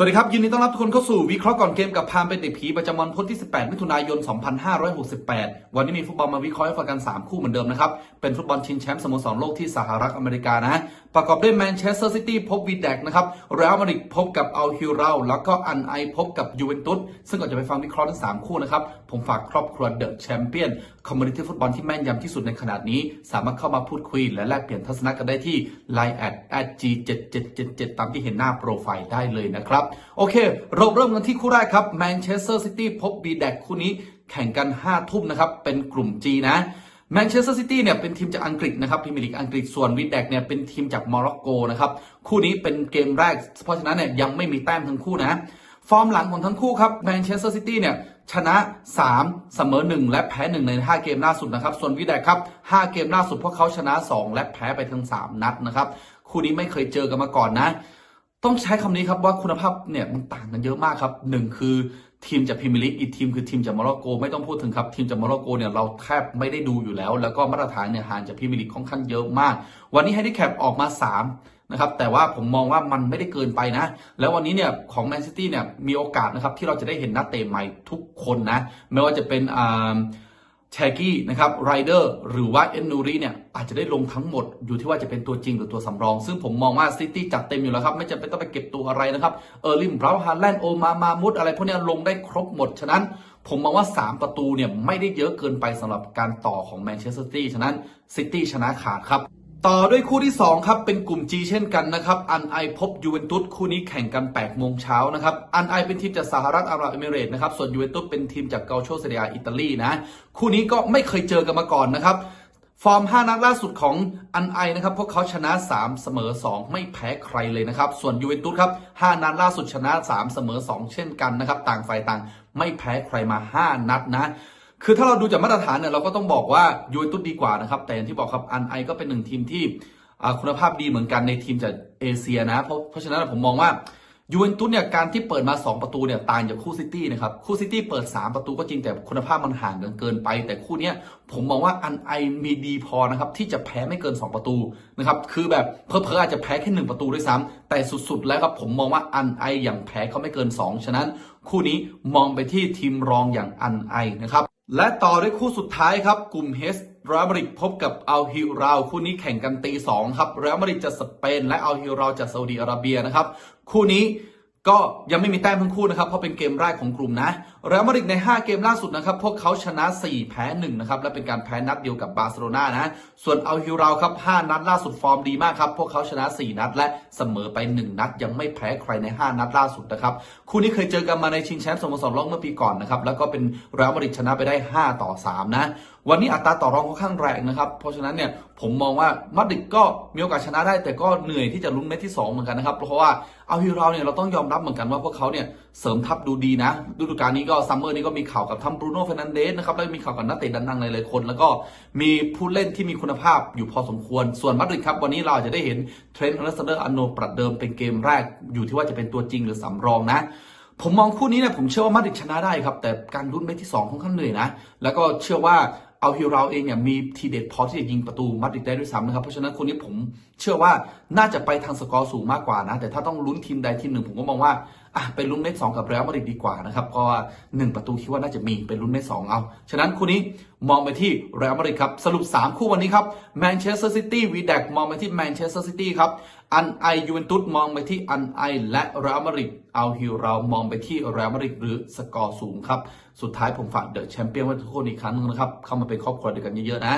สวัสดีครับ ยินดีต้อนรับทุกคนเข้าสู่วิเคราะห์ก่อนเกมกับพามเป็นติดผีประจำวันพุธที่ 18 มิถุนายน 2568 วันนี้มีฟุตบอลมาวิเคราะห์ให้ฟังกัน 3 คู่เหมือนเดิมนะครับ เป็นฟุตบอลชิงแชมป์สโมสรโลกที่สหรัฐอเมริกานะ ประกอบด้วยแมนเชสเตอร์ซิตี้พบวีแดกนะครับเรอัลมาดริดพบกับอัลฮิลราแล้วก็อันไอพบกับยูเวนตุสซึ่งก่อนจะไปฟังวิเคราะห์ทั้ง 3 คู่นะครับผมฝากครอบครัวเดอะแชมเปี้ยนคอมมูนิตี้ฟุตบอลที่แม่นยำที่สุดในขนาดนี้ สามารถเข้ามาพูดคุย และแลกเปลี่ยนทัศนะกันได้ที่ Line at g7777 ตามที่เห็นหน้าโปรไฟล์ได้เลยนะครับโอเค เราเริ่มกันที่คู่แรกครับแมนเชสเตอร์ซิตี้พบบีแดกคู่นี้แข่งกัน 5 ทุ่มนะครับ เป็นกลุ่ม G นะแมนเชสเตอร์ซิตี้เนี่ยเป็นทีมจากอังกฤษนะครับพรีเมียร์ลีกอังกฤษส่วนวีแดกเนี่ยเป็นทีมจากโมร็อกโกนะครับ คู่นี้เป็นเกมแรก เพราะฉะนั้นเนี่ยยังไม่มีแต้มทั้งคู่นะ ฟอร์มหลังของทั้งคู่ครับแมนเชสเตอร์ซิตี้เนี่ยชนะ 3 เสมอ 1 และแพ้ 1 ใน 5 เกมล่าสุดนะครับ ส่วนวิแดกครับ 5 เกมล่าสุดพวกเขาชนะ 2 และแพ้ไปทั้ง 3 นัดนะครับ คู่นี้ไม่เคยเจอกันมาก่อนนะ ต้องใช้คำนี้ครับว่าคุณภาพเนี่ยมันต่างกันเยอะมากครับหนึ่งคือทีมจากพรีเมียร์ลีกอีกทีมคือทีมจากโมร็อกโก ไม่ต้องพูดถึงครับ ทีมจากโมร็อกโกเนี่ยเราแทบไม่ได้ดูอยู่แล้ว แล้วก็มาตรฐานเนี่ยห่างจากพรีเมียร์ลีกค่อนข้างเยอะมาก วันนี้ให้ดิแคปออกมา 3 นะครับ แต่ว่าผมมองว่ามันไม่ได้เกินไปนะ แล้ววันนี้เนี่ยของแมนซิตี้เนี่ยมีโอกาสนะครับที่เราจะได้เห็นนักเตะใหม่ทุกคนนะ ไม่ว่าจะเป็นอ่า แชกี้นะครับไรเดอร์หรือว่าเอนนูรีเนี่ยอาจจะได้ลงทั้งหมดอยู่ที่ว่าจะเป็นตัวจริงหรือตัวสำรอง ซึ่งผมมองว่าซิตี้จัดเต็มอยู่แล้วครับ ไม่จำเป็นต้องไปเก็บตัวอะไรนะครับ เออร์ลิมบราวน์ฮาแลนด์โอมามามุดอะไรพวกนี้ลงได้ครบหมด ฉะนั้นผมมองว่า 3 ประตูเนี่ยไม่ได้เยอะเกินไปสำหรับการต่อของแมนเชสเตอร์ซิตี้ฉะนั้นซิตี้ชนะขาดครับ ต่อด้วยคู่ที่ 2 ครับ เป็นกลุ่ม G เช่นกันนะครับ อันไอพบยูเวนตุสคู่นี้แข่งกัน8โมงเช้านะครับ อันไอเป็นทีมจากสหรัฐอาหรับเอมิเรตส์นะครับ ส่วนยูเวนตุสเป็นทีมจากเกาโชเซเรียอิตาลีนะ คู่นี้ก็ไม่เคยเจอกันมาก่อนนะครับ ฟอร์ม 5 นัดล่าสุดของอันไอนะครับ พวกเขาชนะ 3 เสมอ 2 ไม่แพ้ใครเลยนะครับ ส่วนยูเวนตุสครับ 5 นัดล่าสุดชนะ 3 เสมอ 2 เช่นกันนะครับ ต่างฝ่ายต่าง ไม่แพ้ใครมา 5 นัดนะ คือถ้าเราดูจากมาตรฐานเนี่ยเราก็ต้องบอกว่ายูเวนตุสดีกว่านะครับ แต่อย่างที่บอกครับอันไอก็เป็นหนึ่งทีมที่คุณภาพดีเหมือนกันในทีมจากเอเชียนะ เพราะเพราะฉะนั้นผมมองว่ายูเวนตุสเนี่ยการที่เปิดมา 2 ประตูเนี่ยต่างจากคู่ซิตี้นะครับคู่ซิตี้เปิด 3 ประตูก็จริงแต่คุณภาพมันห่างกันเกินไป แต่คู่นี้ผมมองว่าอันไอมีดีพอนะครับที่จะแพ้ไม่เกิน 2 ประตูนะครับคือแบบเพอเพอๆอาจจะแพ้แค่ 1 ประตูด้วยซ้ำแต่สุดๆ แล้วครับผมมองว่าอันไออย่างแพ้เขาไม่เกิน 2 ฉะนั้น คู่นี้มองไปที่ทีมรองอย่างอันไอนะครับ และต่อด้วยคู่สุดท้ายครับ กลุ่มเฮสเรอัลมาดริดพบกับอัลฮิราวคู่นี้แข่งกันตีสองครับเรอัลมาดริดจากสเปน และอัลฮิราวจากซาอุดีอาระเบียนะครับ คู่นี้ ก็ยังไม่มีแต้มทั้งคู่นะครับเพราะเป็นเกมแรกของกลุ่มนะเรอัลมาดริดใน 5 เกมล่าสุดนะครับพวกเขาชนะ 4 แพ้1นะครับและเป็นการแพ้นัดเดียวกับบาร์เซโลนานะส่วนอัลฮิราครับ 5 นัดล่าสุดฟอร์มดีมากครับพวกเขาชนะ 4 นัดและเสมอไป 1 นัด ยังไม่แพ้ใครใน 5 นัดล่าสุดนะครับคู่นี้เคยเจอกันมาในชิงแชมป์สโมสรโลกเมื่อปีก่อนนะครับแล้วก็เป็นเรอัลมาดริดชนะไปได้ 5 ต่อ 3 นะ วันนี้อัตราต่อรองค่อนข้างแรงนะครับ เพราะฉะนั้นเนี่ยผมมองว่ามาดริดก็มีโอกาสชนะได้ แต่ก็เหนื่อยที่จะลุ้นเม็ดที่ 2 เหมือนกันนะครับ เพราะว่าเอาฮิราเนี่ยเราต้องยอมรับเหมือนกันว่าพวกเขาเนี่ยเสริมทัพดูดีนะฤดูกาลนี้ก็ซัมเมอร์นี้ก็มีข่าวกับทั้งบรูโน่เฟรนันเดสนะครับแล้วก็มีข่าวกับนักเตะดังๆหลายๆคน แล้วก็มีผู้เล่นที่มีคุณภาพอยู่พอสมควร ส่วนมาดริดครับวันนี้เราจะได้เห็นเทรนต์อเลสซานเดอร์อาโนประเดิมเป็นเกมแรกอยู่ที่ว่าจะเป็นตัวจริงหรือสำรองนะผมมองคู่นี้เนี่ยผมเชื่อว่ามาดริดชนะได้ครับแต่การลุ้นเม็ดที่2ค่อนข้างเหนื่อยนะแล้วก็เชื่อว่า เอาฮิราเองเนี่ยมีทีเด็ดพอที่จะยิงประตูมาดริดได้ด้วยซ้ำนะครับ เพราะฉะนั้นคนนี้ผมเชื่อว่าน่าจะไปทางสกอร์สูงมากกว่านะ แต่ถ้าต้องลุ้นทีมใดทีมหนึ่งผมก็มองว่าอะเป็นลุ้นเม็ดสองกับเรอัลมาดริดดีกว่านะครับเพราะว่าหนึ่งประตูคิดว่าน่าจะมีเป็นลุ้นเม็ดสองเอา ฉะนั้นคู่นี้มองไปที่เรอัลมาดริดครับ สรุป 3 คู่วันนี้ครับแมนเชสเตอร์ซิตี้วีแดกมองไปที่แมนเชสเตอร์ซิตี้ครับอันไอยูเวนตุสมองไปที่อันไอและเรอัลมาดริดเอาฮิลเรามองไปที่เรอัลมาดริดหรือสกอร์สูงครับ สุดท้ายผมฝากเดอะแชมเปี้ยนไว้ทุกคนอีกครั้งหนึงนะครับ เข้ามาเป็นครอบครัวเดียวกันเยอะๆนะ